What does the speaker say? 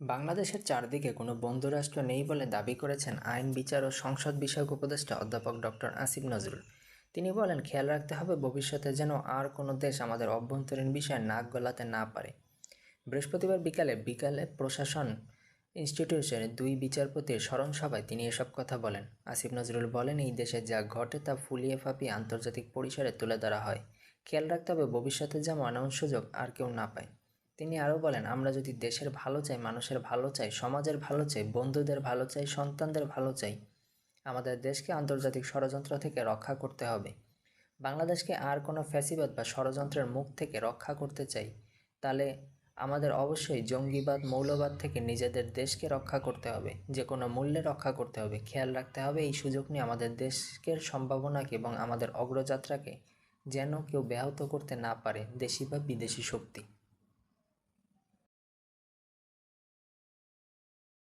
বাংলাদেশের চারদিকে কোনো বন্ধুরাষ্ট্র নেই বলে দাবি করেছেন আইন, বিচার ও সংসদ বিষয়ক উপদেষ্টা অধ্যাপক ডক্টর আসিফ নজরুল। তিনি বলেন, খেয়াল রাখতে হবে ভবিষ্যতে যেন আর কোনো দেশ আমাদের অভ্যন্তরীণ বিষয়ে নাক গলাতে না পারে। বৃহস্পতিবার বিকালে বিকালে প্রশাসন ইনস্টিটিউশনের দুই বিচারপতির স্মরণ সভায় তিনি এসব কথা বলেন। আসিফ নজরুল বলেন, এই দেশে যা ঘটে তা ফুলিয়ে ফাঁপিয়ে আন্তর্জাতিক পরিসরে তুলে ধরা হয়। খেয়াল রাখতে হবে ভবিষ্যতে যেমন এমন সুযোগ আর কেউ না পায়। তিনি আরও বলেন, আমরা যদি দেশের ভালো চাই, মানুষের ভালো চাই, সমাজের ভালো চাই, বন্ধুদের ভালো চাই, সন্তানদের ভালো চাই, আমাদের দেশকে আন্তর্জাতিক ষড়যন্ত্র থেকে রক্ষা করতে হবে। বাংলাদেশকে আর কোনো ফ্যাসিবাদ বা ষড়যন্ত্রের মুখ থেকে রক্ষা করতে চাই, তাহলে আমাদের অবশ্যই জঙ্গিবাদ, মৌলবাদ থেকে নিজেদের দেশকে রক্ষা করতে হবে যে কোনো মূল্যে রক্ষা করতে হবে। খেয়াল রাখতে হবে, এই সুযোগ নিয়ে আমাদের দেশের সম্ভাবনাকে এবং আমাদের অগ্রযাত্রাকে যেন কেউ ব্যাহত করতে না পারে, দেশি বা বিদেশি শক্তি।